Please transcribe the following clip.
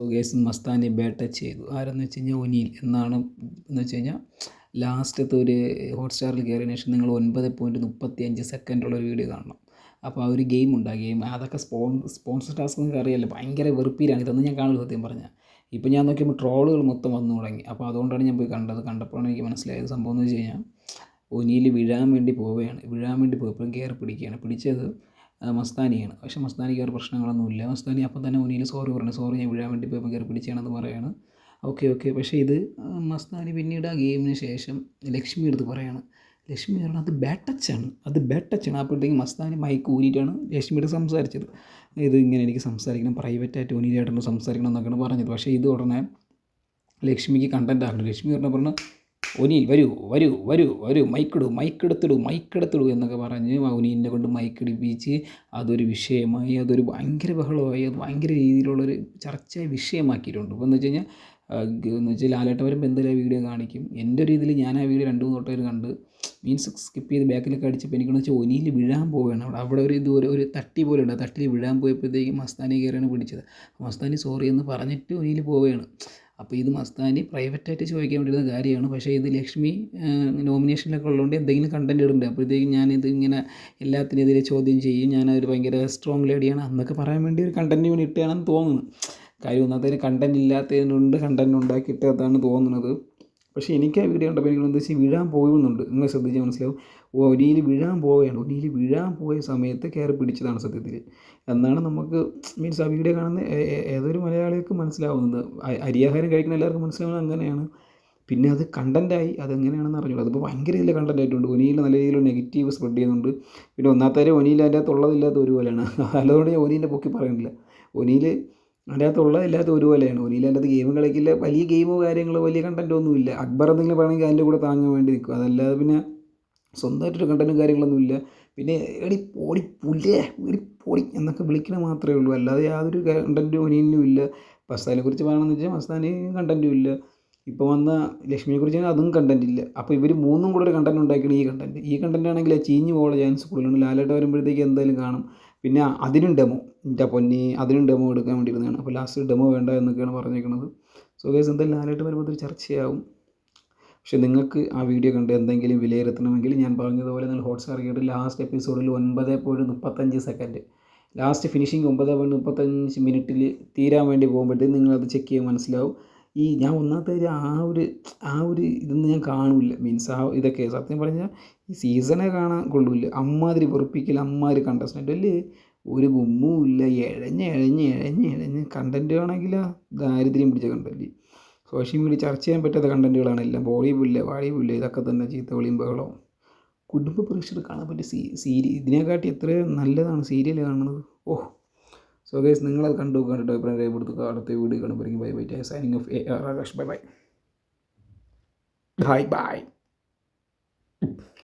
Guys Mastani Beta ചെയ്തു. ആരെന്ന് വെച്ച് കഴിഞ്ഞാൽ ഒനീൽ എന്നാണ് എന്ന് വെച്ച് കഴിഞ്ഞാൽ ലാസ്റ്റത്തെ ഒരു ഹോട്ട്സ്റ്റാറിൽ കയറിയതിന് ശേഷം നിങ്ങൾ ഒൻപത് പോയിന്റ് മുപ്പത്തി അഞ്ച് സെക്കൻഡുള്ള ഒരു വീഡിയോ കാണണം. അപ്പോൾ ആ ഒരു ഗെയിം ഉണ്ട്. ആ ഗെയിം അതൊക്കെ സ്പോൺ സ്പോൺസർ ടാസ്ക് നിങ്ങൾക്ക് അറിയാമല്ലോ ഭയങ്കര വെറുപ്പീരാണ്. ഇതൊന്നും ഞാൻ കാണുന്നത് സത്യം പറഞ്ഞാൽ. ഇപ്പോൾ ഞാൻ നോക്കിയപ്പോൾ ട്രോളുകൾ മൊത്തം വന്നു തുടങ്ങി. അപ്പോൾ അതുകൊണ്ടാണ് ഞാൻ പോയി കണ്ടത്. കണ്ടപ്പോഴാണ് എനിക്ക് മനസ്സിലായത് സംഭവം എന്ന് വെച്ച് കഴിഞ്ഞാൽ ഒനിയിൽ വീഴാൻ വേണ്ടി പോവുകയാണ്. വീഴാൻ വേണ്ടി പോയപ്പോഴും കയറി പിടിക്കുകയാണ്. പിടിച്ചത് മസ്താനിയാണ്. പക്ഷേ മസ്താനിക്ക് വേറെ പ്രശ്നങ്ങളൊന്നുമില്ല. മസ്താനി അപ്പം തന്നെ മുനിയിൽ സോറി പറഞ്ഞു. സോറി ഞാൻ വീഴാൻ വേണ്ടി പോയപ്പോൾ കയറി പിടിച്ചാണെന്ന് പറയാണ്. ഓക്കെ ഓക്കെ പക്ഷേ ഇത് മസ്താനി പിന്നീട് ആ ഗെയിമിന് ശേഷം ലക്ഷ്മി എടുത്ത് പറയാണ്. ലക്ഷ്മി പറഞ്ഞാൽ അത് ബാഡ് ടച്ചാണ് അത് ബാഡ് ടച്ചാണ് അപ്പോഴത്തേക്കും മസ്താനി മൈക്ക് ഊരിയിട്ടാണ് ലക്ഷ്മിയുടെ സംസാരിച്ചത്. ഇത് ഇങ്ങനെ എനിക്ക് സംസാരിക്കണം പ്രൈവറ്റായിട്ട് ഒനിയിലായിട്ടൊന്ന് സംസാരിക്കണം എന്നൊക്കെയാണ് പറഞ്ഞത്. പക്ഷേ ഇത് ഉടനെ ലക്ഷ്മിക്ക് കണ്ടന്റ് ആക്കണം ലക്ഷ്മി പറഞ്ഞ പറഞ്ഞു ഒനിയിൽ വരൂ വരൂ വരൂ വരൂ മൈക്കിടൂ മൈക്കെടുത്തിടൂ മൈക്കെടുത്തിടൂ എന്നൊക്കെ പറഞ്ഞ് മൗനീനെ കൊണ്ട് മൈക്കിടിപ്പിച്ച് അതൊരു വിഷയമായി അതൊരു ഭയങ്കര ബഹളമായി അത് ഭയങ്കര രീതിയിലുള്ളൊരു ചർച്ച വിഷയമാക്കിയിട്ടുണ്ട്. ഇപ്പോൾ എന്ന് വെച്ച് കഴിഞ്ഞാൽ എന്ന് വെച്ചാൽ ലാലേട്ടൻ വരുമ്പോൾ എന്തെങ്കിലും വീഡിയോ കാണിക്കും. എന്റെ ഒരു രീതിയിൽ ഞാൻ ആ വീഡിയോ രണ്ട് മൂന്ന് തൊട്ടേ കണ്ട് മീൻസ് സ്കിപ്പ് ചെയ്ത് ബാക്കിലൊക്കെ അടിച്ചപ്പോൾ എനിക്കെന്ന് വെച്ചാൽ ഒനിയിൽ വീഴാൻ പോവുകയാണ്. അവിടെ അവിടെ ഒരു ഇത് ഒരു തട്ടി പോലെ ഉണ്ട്. ആ തട്ടിൽ വീഴാൻ പോയപ്പോഴത്തേക്കും മസ്താനി കയറിയാണ് പിടിച്ചത്. മസ്താനി സോറി എന്ന് പറഞ്ഞിട്ട് ഒനിയിൽ പോവുകയാണ്. അപ്പോൾ ഇത് മസ്താനി പ്രൈവറ്റായിട്ട് ചോദിക്കാൻ വേണ്ടിയിരുന്ന കാര്യമാണ്. പക്ഷേ ഇത് ലക്ഷ്മി നോമിനേഷനിലൊക്കെ ഉള്ളതുകൊണ്ട് എന്തെങ്കിലും കണ്ടന്റ് ഇടുന്നുണ്ട്. അപ്പോഴത്തേക്കും ഞാനിത് ഇങ്ങനെ എല്ലാത്തിനെതിരെ ചോദ്യം ചെയ്യും. ഞാൻ ഒരു ഭയങ്കര സ്ട്രോങ് ലേഡിയാണ് അന്നൊക്കെ പറയാൻ വേണ്ടി ഒരു കണ്ടന്റ് വേണ്ടി ഇട്ടാണെന്ന് തോന്നുന്നു. കാര്യം ഒന്നാമത്തേന് കണ്ടന്റ് ഇല്ലാത്തതിനുണ്ട് കണ്ടന്റ് ഉണ്ടാക്കിയിട്ടതാണ് തോന്നുന്നത്. പക്ഷേ എനിക്ക് ആ വീഡിയോ കണ്ടപ്പോൾ എനിക്ക് എന്താ വെച്ചാൽ വീഴാൻ പോകുന്നുണ്ട്. നിങ്ങൾ ശ്രദ്ധിച്ചാൽ മനസ്സിലാവും. ഒരിയിൽ വീഴാൻ പോവുകയാണ്. ഒരിയിൽ വീഴാൻ പോയ സമയത്ത് കയറി പിടിച്ചതാണ് സത്യത്തിൽ. എന്നാണ് നമുക്ക് മീൻസ് ആ വീഡിയോ കാണുന്ന ഏതൊരു മലയാളികൾക്ക് മനസ്സിലാവുന്നത്. അരിയാഹാരം കഴിക്കുന്ന എല്ലാവർക്കും മനസ്സിലാവുന്നത് അങ്ങനെയാണ്. പിന്നെ അത് കണ്ടന്റായി അതെങ്ങനെയാണെന്ന് അറിഞ്ഞൂടാ അതിപ്പോൾ ഭയങ്കര ഇതിൽ കണ്ടന്റ് ആയിട്ടുണ്ട്. ഒനിയിൽ നല്ല രീതിയിൽ നെഗറ്റീവ് സ്പ്രെഡ് ചെയ്യുന്നുണ്ട്. പിന്നെ ഒന്നാമത്തെ ഒനിയിൽ അതിന്റെ അകത്തുള്ളതില്ലാത്ത ഒരുപോലെയാണ്. അതുകൊണ്ട് ഞാൻ ഒനീലിനെ പൊക്കി പറയുന്നില്ല ഒനിയിൽ അതിന്റെ അകത്തുള്ള എല്ലാത്തും ഒരുപോലെയാണ്. ഒരു അതിന്റെ അകത്ത് ഗെയിം കളിക്കില്ല. വലിയ ഗെയിമോ കാര്യങ്ങളോ വലിയ കണ്ടന്റോ ഒന്നുമില്ല അക്ബർ എന്തെങ്കിലും വേണമെങ്കിൽ അതിന്റെ കൂടെ താങ്ങാൻ വേണ്ടി നിൽക്കും. അതല്ലാതെ പിന്നെ സ്വന്തമായിട്ടൊരു കണ്ടന്റും കാര്യങ്ങളൊന്നും ഇല്ല. പിന്നെ എടി പോടി പുല്ലേ എടി പോടി എന്നൊക്കെ വിളിക്കണ മാത്രമേ ഉള്ളൂ. അല്ലാതെ യാതൊരു കണ്ടന്റും ഒനിയനും ഇല്ല. മസ്താനെ കുറിച്ച് പറയണമെന്ന് വെച്ചാൽ മസ്താന് കണ്ടന്റും ഇല്ല. ഇപ്പോൾ വന്ന ലക്ഷ്മിയെ കുറിച്ച് അതും കണ്ടന്റ് ഇല്ല. അപ്പോൾ ഇവർ മൂന്നും കൂടെ ഒരു കണ്ടന്റ് ഉണ്ടാക്കിയാണ് ഈ കണ്ടന്റ് ഈ കണ്ടന്റ് ആണെങ്കിൽ ചീഞ്ഞ് പോകാനുള്ള ചാൻസ് കൂടുതലുണ്ട് ലാലേട്ട വരുമ്പോഴത്തേക്ക് എന്തായാലും കാണും. പിന്നെ അതിനും ഡെമോ. എന്റെ പൊന്നി അതിനും ഡെമോ എടുക്കാൻ വേണ്ടിയിരുന്നതാണ്. അപ്പോൾ ലാസ്റ്റ് ഡെമോ വേണ്ട എന്നൊക്കെയാണ് പറഞ്ഞേക്കുന്നത് സോ ഗേസ് എന്തായാലും ലാലേട്ട് വരുമ്പോൾ ഒരു ചർച്ചയാവും. പക്ഷെ നിങ്ങൾക്ക് ആ വീഡിയോ കണ്ട് എന്തെങ്കിലും വിലയിരുത്തണമെങ്കിൽ ഞാൻ പറഞ്ഞതുപോലെ നിങ്ങൾ ഹോട്ട്സ്റ്റാർ കേട്ട് ലാസ്റ്റ് എപ്പിസോഡിൽ ഒൻപത് പോയിന്റ് മുപ്പത്തഞ്ച് സെക്കൻഡ് ലാസ്റ്റ് ഫിനിഷിംഗ് ഒമ്പത് പോയിന്റ് മുപ്പത്തഞ്ച് മിനിറ്റിൽ തീരാൻ വേണ്ടി പോകുമ്പോഴത്തേക്ക് നിങ്ങളത് ചെക്ക് ചെയ്യാൻ മനസ്സിലാവും. ഈ ഞാൻ ഒന്നാമത്തെ ആ ഒരു ആ ഒരു ഇതൊന്നും ഞാൻ കാണില്ല. മീൻസ് ആ ഇതൊക്കെ സത്യം പറഞ്ഞാൽ ഈ സീസണെ കാണാൻ കൊള്ളില്ല. അമ്മാതിരി വെറുപ്പിക്കൽ അമ്മാതിരി കണ്ടസ്റ്റന്റ് അല്ലേ ഒരു ഗുമ്മും ഇല്ല. ഇഴഞ്ഞ് ഇഴഞ്ഞ് ഇഴഞ്ഞ് ഇഴഞ്ഞ് കണ്ടന്റ് ആണെങ്കിൽ ദാരിദ്ര്യം പിടിച്ച കണ്ടന്റ് സോഷ്യൽ മീഡിയ ചർച്ച ചെയ്യാൻ പറ്റാത്ത കണ്ടന്റുകളാണ് എല്ലാം. ബോളിവുഡില്ല വാളിവുഡില്ല ഇതൊക്കെ തന്നെ ചീത്ത വിളിയും ബഹളവും. കുടുംബ പ്രേക്ഷകർ കാണാൻ പറ്റിയ സീ സീരി ഇതിനെക്കാട്ടി എത്ര നല്ലതാണ് സീരിയൽ കാണുന്നത്. ഓഹ്. സോ ഗേസ് നിങ്ങളത് കണ്ടു കണ്ടിട്ട് അഭിപ്രായം രേഖപ്പെടുത്തുക. അടുത്ത video കാണുമ്പോഴേക്കും bye bye signing off A R Akash bye bye bye bye